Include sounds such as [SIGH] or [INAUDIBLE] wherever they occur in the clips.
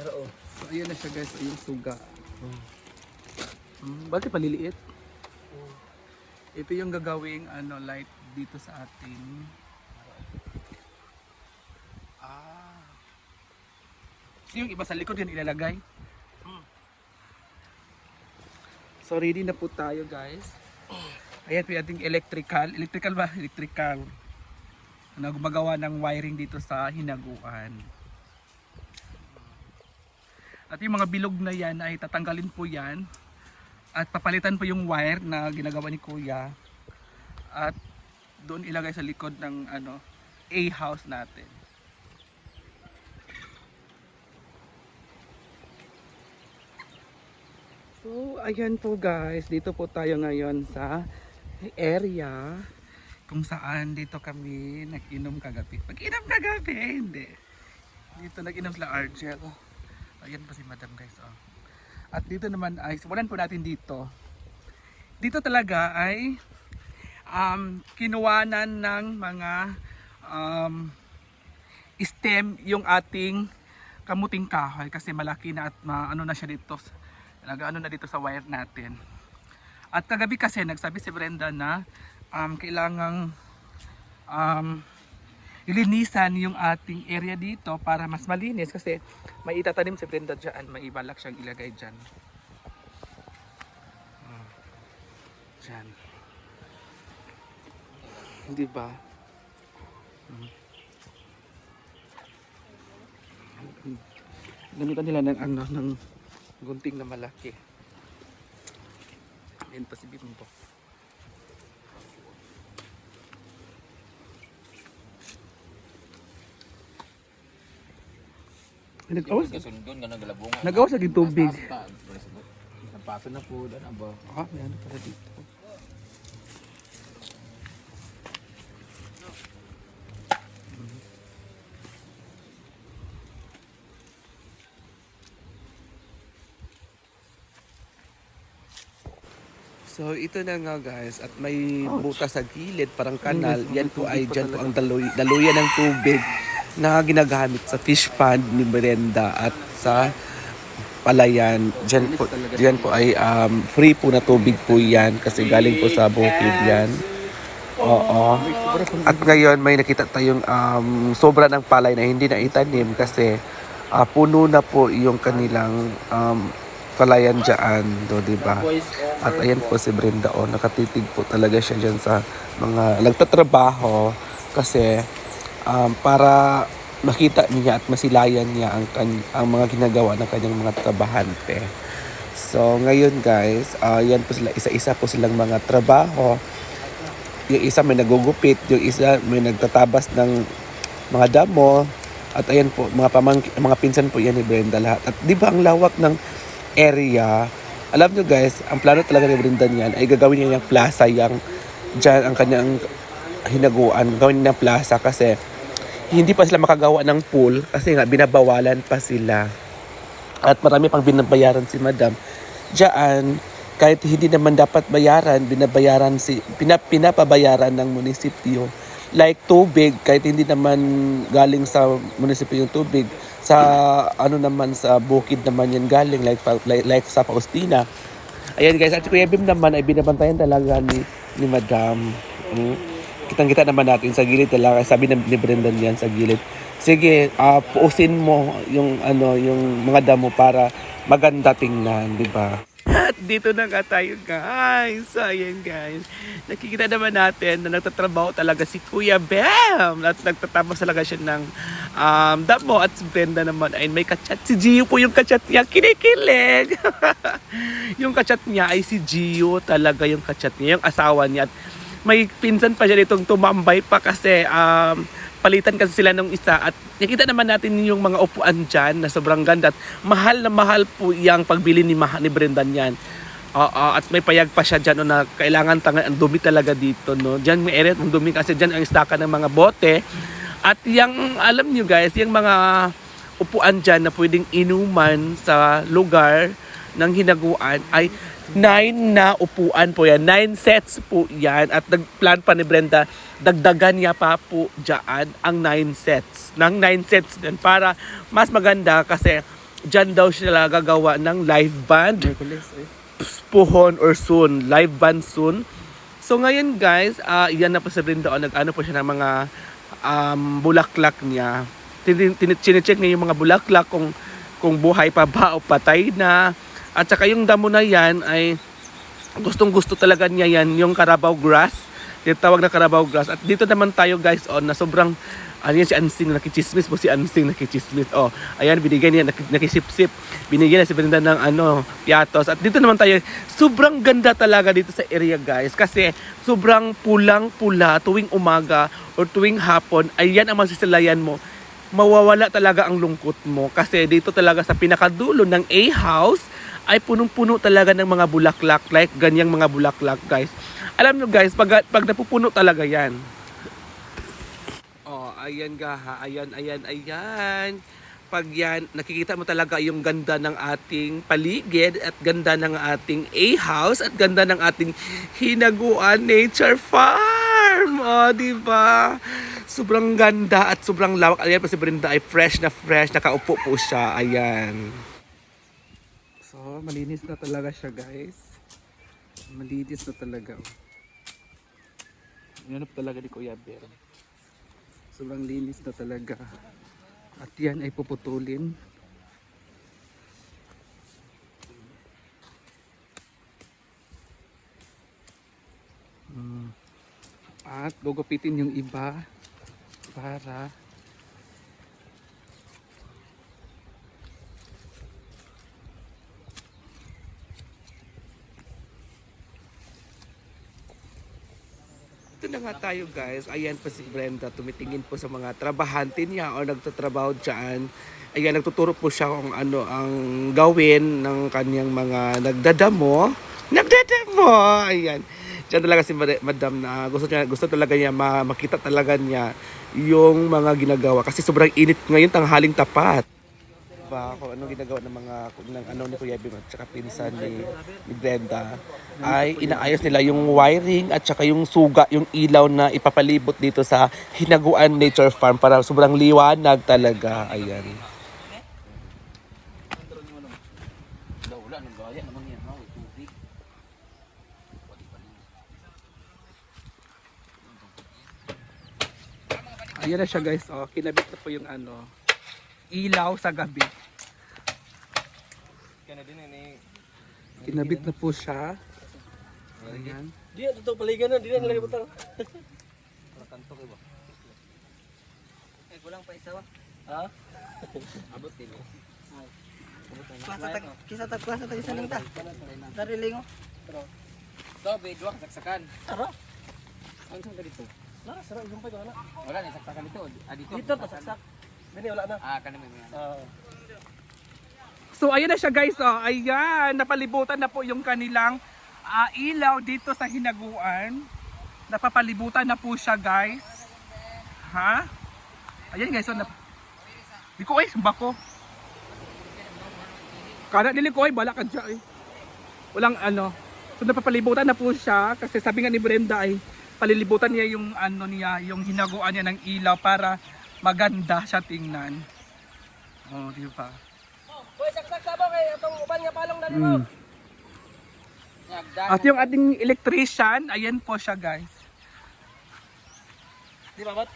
Pero oh. So, ayan na siya guys, yung suga. Hmm, bakit paliliit? Ito yung gagawing ano, light dito sa ating Ah. Yung iba sa likod yan ilalagay. So ready na po tayo guys. Ayan po yung ating electrical. Electrical ba? Electrical. Na gumagawa ng wiring dito sa hinaguan. At yung mga bilog na yan ay tatanggalin po yan. At papalitan po yung wire na ginagawa ni Kuya. At doon ilagay sa likod ng ano A house natin. So, ayan po guys. Dito po tayo ngayon sa area kung saan dito kami nag-inom kagabi. Pag-inom kagabi, hindi. Dito nag-inom sila Argel. Ayan po si Madam guys. Oh. At dito naman ay, simulan po natin dito. Dito talaga ay um, kinuwanan ng mga um, stem yung ating kamuting kahoy kasi malaki na at ano na siya dito nag-ano na dito sa wire natin at kagabi kasi nagsabi si Brenda na um, kailangang um, ilinisan yung ating area dito para mas malinis kasi may itatanim si Brenda dyan may ibalak siyang ilagay dyan. Hmm. dyan. Hindi ba? Gamitan nila ng ano ng gunting na malaki. Yan pa si Bimbo Nag-awas, Kasundon nga nagalabungan. nag-awas lagi tubig. Napasa na po. Ano ba? Ah, may ano pala dito. So ito na nga guys at may butas sa gilid parang kanal. Yan po ay dyan po ang daluy, daluyan ng tubig na ginagamit sa fish pond ni Brenda at sa palayan. Diyan po, diyan po ay um, free po na tubig po yan kasi galing po sa bukid yan. Oo. At ngayon may nakita tayong um, sobra ng palay na hindi na itanim kasi ah, puno na po yung kanilang um, palayan dyan. Do, di ba? At ayan po si Brenda oh, nakatitig po talaga siya dyan sa mga nagtatrabaho kasi um, para makita niya at masilayan niya ang, ang mga ginagawa ng kanyang mga trabahante. So ngayon guys, ah, yan po sila, isa-isa po silang mga trabaho. Yung isa may nagugupit, yung isa may nagtatabas ng mga damo. At ayan po, mga pamang mga pinsan po yan ni Brenda lahat. At di ba ang lawak ng area? Alam nyo guys, ang plano talaga ni Brenda niyan ay gagawin niya yung plaza yung dyan ang kanyang hinaguan. Gawin ng plaza kasi hindi pa sila makagawa ng pool kasi nga binabawalan pa sila. At marami pang binabayaran si Madam. Diyan, kahit hindi naman dapat bayaran, binabayaran si pinap, pinapabayaran ng munisipyo. Like tubig, kahit hindi naman galing sa munisipyo yung tubig, sa ano naman sa bukid naman yan galing like like, like sa Faustina. Ayan guys, at Kuya Bim naman ay binabantayan talaga ni ni Madam. Mm. Kitang-kita naman natin sa gilid talaga. Sabi ni Brendan yan sa gilid. Sige, ah puusin mo yung ano yung mga damo para maganda tingnan, di ba? At dito na nga tayo guys. So ayan guys. Nakikita naman natin na nagtatrabaho talaga si Kuya Bam. At nagtatapos talaga siya ng um, damo. At si Brenda naman ay may kachat. Si Gio po yung kachat niya. Kinikilig. [LAUGHS] yung kachat niya ay si Gio talaga yung kachat niya. Yung asawa niya. At may pinsan pa siya ditong tumambay pa kasi um, palitan kasi sila nung isa at nakita naman natin yung mga upuan dyan na sobrang ganda at mahal na mahal po yung pagbili ni, Mah- ni Brendan yan. Oo, at may payag pa siya dyan no, na kailangan tangan ang dumi talaga dito no. Diyan may area ng dumi kasi diyan ang istaka ng mga bote. At yung alam niyo guys, yung mga upuan dyan na pwedeng inuman sa lugar ng hinaguan ay nine na upuan po yan. Nine sets po yan. At nagplan pa ni Brenda, dagdagan niya pa po dyan ang nine sets. Ng nine sets din para mas maganda kasi dyan daw sila gagawa ng live band. Merkulis eh. Puhon or soon, live band soon. So ngayon guys, ah yan na po sa Brenda, oh, nag-ano po siya ng mga um, bulaklak niya. Tin- tin- Chinecheck niya yung mga bulaklak kung, kung buhay pa ba o patay na. At saka yung damo na yan ay gustong gusto talaga niya yan, yung Carabao grass. Tinatawag na Carabao grass. At dito naman tayo guys on na sobrang ano yan si Ansing nakichismis po si Ansing nakichismis. Oh, ayan binigyan niya nak- nakisip-sip. Binigyan na si Brenda ng ano, piatos. At dito naman tayo, sobrang ganda talaga dito sa area guys kasi sobrang pulang-pula tuwing umaga or tuwing hapon. Ayan ang masisilayan mo mawawala talaga ang lungkot mo kasi dito talaga sa pinakadulo ng A house ay punong-puno talaga ng mga bulaklak like ganyang mga bulaklak guys. Alam nyo guys, pag, pag napupuno talaga yan. Oh, ayan ga ha. Ayan, ayan, ayan. Pag yan, nakikita mo talaga yung ganda ng ating paligid at ganda ng ating A-house at ganda ng ating Hinaguan Nature Farm. Oh, di ba? Sobrang ganda at sobrang lawak. Ayan pa si Brenda ay fresh na fresh. Nakaupo po siya. Ayan. So, malinis na talaga siya, guys. Malinis na talaga. Yan talaga ni Kuya Bear. Sobrang linis na talaga. At yan ay puputulin. Mm. At gugupitin yung iba para na nga tayo guys. Ayan pa si Brenda. Tumitingin po sa mga trabahante niya o nagtatrabaho dyan. Ayan, nagtuturo po siya kung ano ang gawin ng kanyang mga nagdadamo. Nagdadamo! Ayan. Diyan talaga si Mad- Madam na gusto niya gusto talaga niya ma- makita talaga niya yung mga ginagawa kasi sobrang init ngayon tanghaling tapat ba kung ano ginagawa ng mga ng ano ni Kuya Bim at saka pinsan ni, ni Brenda ay inaayos nila yung wiring at saka yung suga, yung ilaw na ipapalibot dito sa Hinaguan Nature Farm para sobrang liwanag talaga. Ayan. Ayan na siya guys. Oh, kinabit na po yung ano ilaw sa gabi. Kinabit na po siya. Ayan. Di na totoo paligan na, di na nilagay butang. Kanto kayo ba? Eh, kulang pa isa wa. Ha? Abot din. Klasa tag, kisa tag klasa tag isa lang ta. Dari lingo. So, bidwa, saksakan. Tara. Ang saan ka dito? Lara sara yung pa wala. Wala na, saksakan dito. Ah, dito. Dito pa saksak. Dini wala na. Ah, kanina may mga. Ah. So ayan na siya guys, oh. ayan, napalibutan na po yung kanilang ah, ilaw dito sa Hinaguan. Napapalibutan na po siya guys. Ha? Ayan guys, so nap Di ko eh, bako. Kada dili ko ay bala ka dyan eh. Walang ano. So napapalibutan na po siya kasi sabi nga ni Brenda ay palilibutan niya yung ano niya, yung hinaguan niya ng ilaw para maganda siya tingnan. Oh, di ba? Hoy, saksak sa kay atong uban nga palong dali Mm. Nagdan. At yung ating electrician, ayan po siya guys. Di ba bat?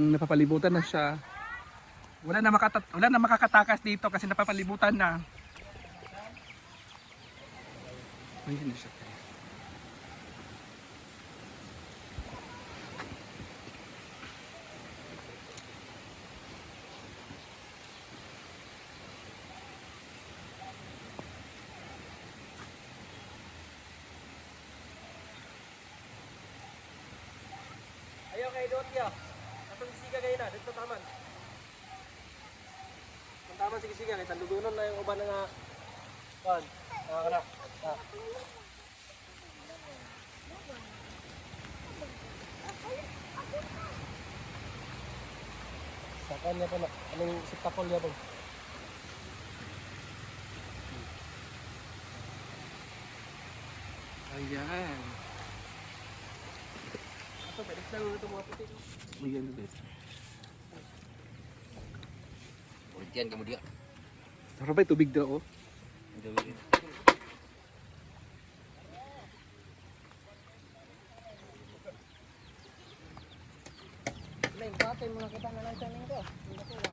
Mm, napapalibutan na siya. Wala na, makatat wala na makakatakas dito kasi napapalibutan na. Ayan na siya Ayaw kay Dotya. Atong siga kay na dito taman. Ang taman sige siga kay tandugunon na yung uban nga kan. Ah, kana. Ah. Sa kanya pa na. Anong sitapol niya po? Ayan. Ato, pwede lang ito mga puti. Ayan guys. Gantian kamu dia. Sarap ba tubig daw oh? Lain, patay mga kita na lang sa nito.